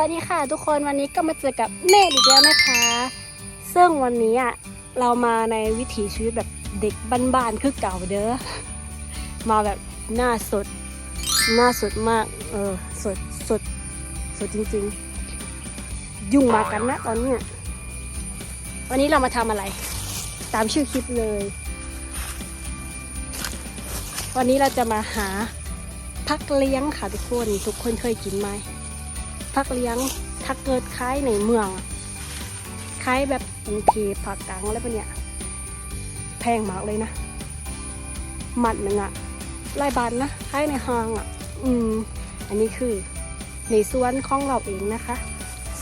วัสดีค่ะทุกคนวันนี้ก็มาเจอกับเมฆอีกแล้วนะคะ ซึ่งวันนี้อะเรามาในวิถีชีวิตแบบเด็กบ้านๆคือเก่าเด้อมาแบบหน้าสดหน้าสดมากเออสดสดสดจริงๆ ยุ่งมากันนะตอนเนี้ยวันนี้เรามาทำอะไร ตามชื่อคลิปเลย วันนี้เราจะมาหาพักเลี้ยงค่ะทุกคนทุกคนเคยกินไหม พักเลี้ยงถ้าเกิดคล้ายในเมืองอะคล้ายแบบกรุงเทพภาคกลางอะไรพวกเนี้ยแพงมากเลยนะหมัดหนึ่งอะรายบาทนะคล้ายในห้างอะอืม อันนี้คือในสวนของเราเองนะคะ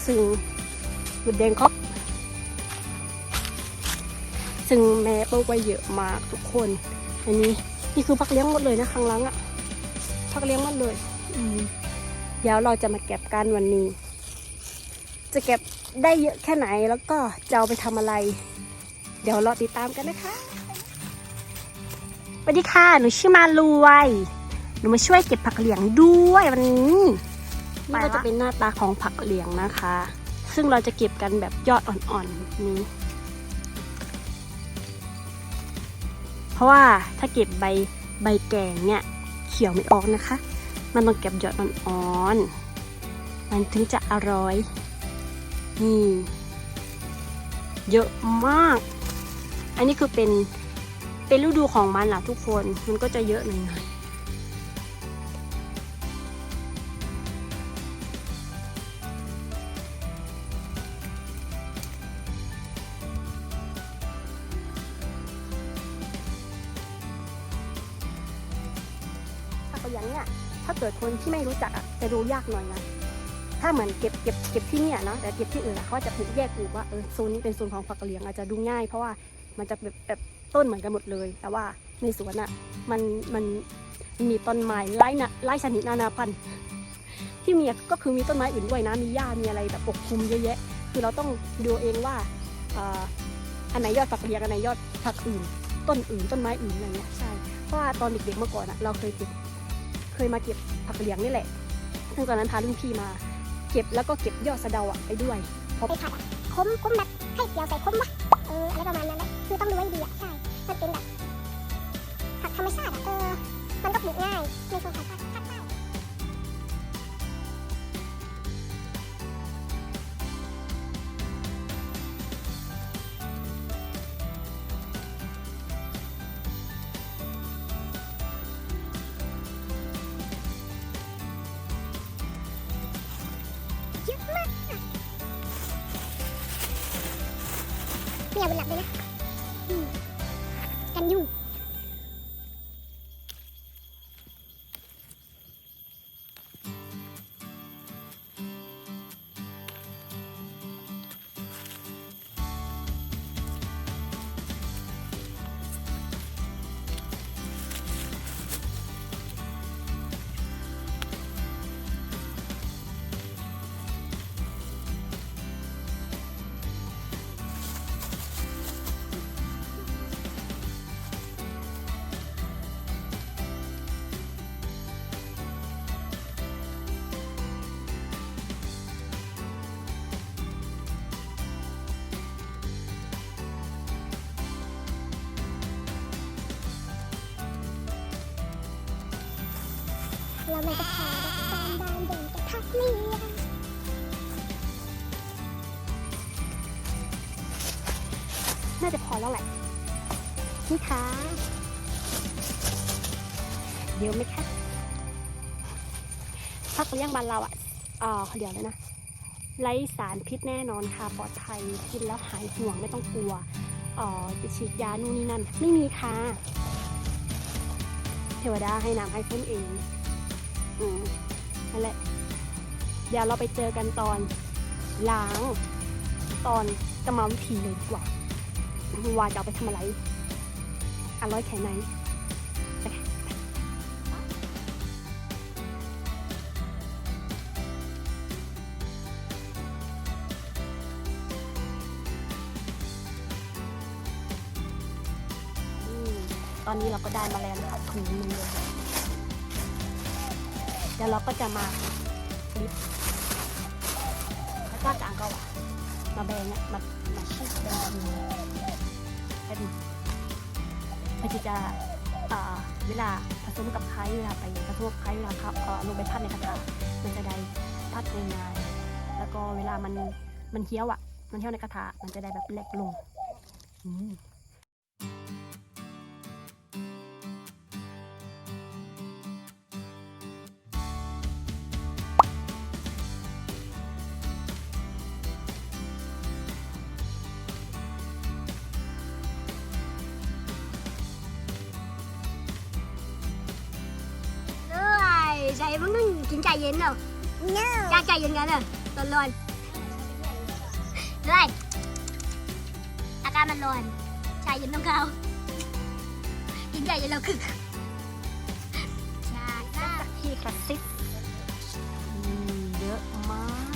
ซึ่งบุดแดงคอกซึ่งแม่ปลูกไว้เยอะมากทุกคน อันนี้นี่คือพักเลี้ยงหมดเลยนะข้างหลังอะพักเลี้ยงหมดเลย อืม เดี๋ยวเราจะมาเก็บกันวันนี้ จะเก็บได้เยอะแค่ไหนแล้วก็จะเอาไปทำอะไร เดี๋ยวรอติดตามกันนะคะสวัสดีค่ะ หนูชื่อมารวย หนูมาช่วยเก็บผักเหลียงด้วยวันนี้นี่ก็จะเป็นหน้าตาของผักเหลียงนะคะ ซึ่งเราจะเก็บกันแบบยอดอ่อนๆนี้ เพราะว่าถ้าเก็บใบใบแกงเนี่ยเขียวไม่ออกนะคะ มันต้องเก็บหยอดอ่อนๆมันถึงจะอร่อย นี่ เยอะมาก อันนี้คือเป็นเป็นฤดูของมันล่ะทุกคน มันก็จะเยอะหน่อยๆถ้าเขาอย่างเนี้ย ถ้าเกิดคนที่ไม่รู้จักอะจะดูยากหน่อยนะถ้าเหมือนเก็บเก็บเก็บที่เนี่ยนาะแต่เก็บที่อื่นเขาจะปลูกแยกปลูกว่าเออโซนนี้เป็นโซนของผักกะเหลียงอาจจะดูง่าย เพราะว่ามันจะแบบแบบต้นเหมือนกันหมดเลย แต่ว่าในสวนอะมันมันมีต้นไม้ไล่นะไล่ชนิดนานาพันธุ์ที่มีก็คือมีต้นไม้อื่นด้วยนะมีหญ้ามีอะไรแบบปกคลุมเยอะแยะ คือเราต้องดูเองว่าอ่ออันไหนยอดผักกะเหลียงอันไหนยอดผักอื่น ต้นอื่นต้นไม้อื่นอะไรเงี้ยใช่เพราะว่าตอนเด็กๆเมื่อก่อนอะเราเคยเก็บ เคยมาเก็บผักเหลียงนี่แหละซึ่งตอนนั้นพารุ่นพี่มา เก็บแล้วก็เก็บยอดสะเดาอะไปด้วยพบไปผัดอะคมคมแบบให้เกี่ยวใส่คมวะเอออะไรประมาณนั้นแหละคือต้องดูให้ดีอะใช่ มันเป็นแบบผักธรรมชาติอะเออ มันก็ปลูกง่ายในโซนขอ มีอาวุธลับด้วยนะ รามาจะพาตามบ้านเดินกับพักเลี้ยงน่าจะพอแล้วแหละนี่ค่ะเดี๋ยวไหมคะพักเลี้ยงบ้านเราอะเออเขาเดี๋ยวเลยนะไร้สารพิษแน่นอนค่ะ ปลอดภัยกินแล้วหายห่วงไม่ต้องกลัวออจะฉีดยานู่นนี่นั่น ไม่มีค่ะ เทวดาให้น้ำให้พ้นเอง อืมนั่นแหละ เดี๋ยวเราไปเจอกันตอนล้างตอนกรรมวิธีเลยดีกว่าว่าจะเอาไปทำอะไรอร่อยแค่ไหนตอนนี้เราก็ได้มาแล้วนะคะถุงนึงเลย เดี๋ยวเราก็จะมาคลิปว่าจางก็ว่ามาแบงอะมามาชีสแบงแบบนี้แบบนี้มันจะเวลาผสมกับไข่เวลาไปผสมกับไข่เวลาเขาเอ่อลงไปพัดในกระทะมันจะได้พัดง่ายแล้วก็เวลามันมันเคี้ยวอะ มันเคี้ยวในกระทะมันจะได้แบบเล็กลง ใส่มึงนึงกินใจเย็นเนาะใจใจเย็นกันเนาะตอนร้อนเลยอาการมันร้อนใจเย็นต้องเขากินใจเย็นเราคือใช่ค่ะที่กระซิบอืมเยอะมาก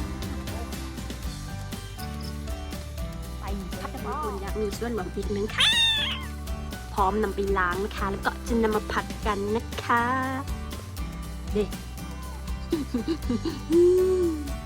ไปพัดน้ำคุณอยากมีส่วนหวังอีกหนึ่งค่ะ พร้อมนำไปล้างนะคะ แล้วก็จะนำมาผัดกันนะคะ フフフ。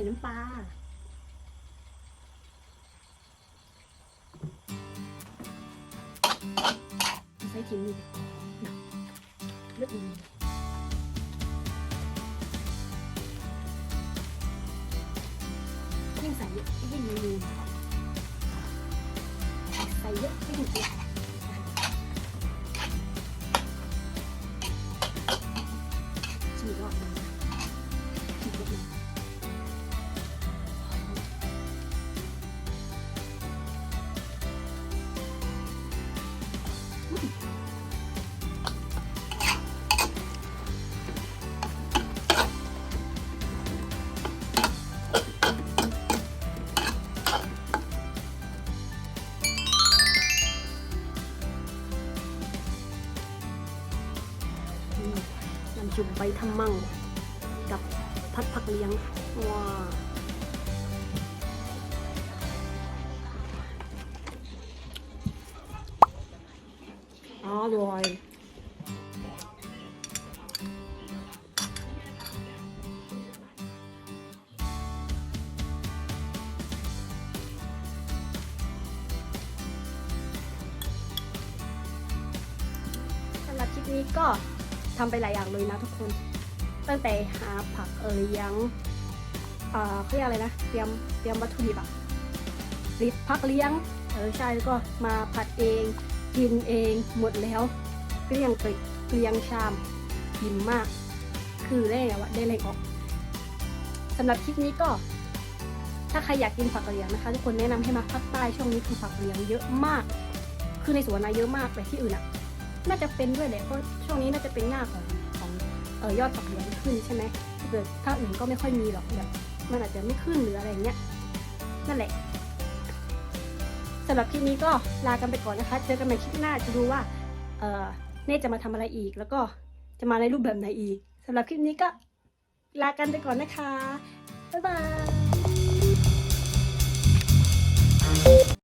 ส่น้ำปลาใส่ทิ้งนี่นะเลือดดียิ่งใส่เยอะยิ่งดีใส่เยอะยิ่งดีฉีกรอบหนึงนะชิมอีกรอ ใบทำมั่ง กับพัดผักเลี้ยง ว้าอร่อยสำหรับคลิปนี้ก็ ทำไปหลายอย่างเลยนะทุกคน ตั้งแต่หาผักเอ่ยยังเอ่อเขาเรียกอะไรนะ เตรียมเตรียมวัตถุดิบอะริบพักเลี้ยง เออใช่แล้วก็มาผัดเองกินเองหมดแล้วเกลี้ยงเกลิเกลี้ยงชามอิ่มมาก คือได้ไงวะได้เลยออกสำหรับคลิปนี้ก็ ถ้าใครอยากกินผักเหรี่ยงนะคะ ทุกคนแนะนำให้มาภาคใต้ช่วงนี้คือผักเหรี่ยงเยอะมาก คือในสวนนะเยอะมากแต่ที่อื่นอะ น่าจะเป็นด้วยแหละเพราะช่วงนี้น่าจะเป็นหน้าของของออยอดฝักเหลืองขึ้นใช่ไหมเกิดภาคอื่นก็ไม่ค่อยมีหรอกแบบมันอาจจะไม่ขึ้นหรืออะไรเงี้ยนั่นแหละสำหรับคลิปนี้ก็ลากันไปก่อนนะคะ เจอกันใหม่คลิปหน้าจะดูว่าเออเน่จะมาทำอะไรอีก แล้วก็จะมาในรูปแบบไหนอีกสำหรับคลิปนี้ก็ลากันไปก่อนนะคะบ๊ายบาย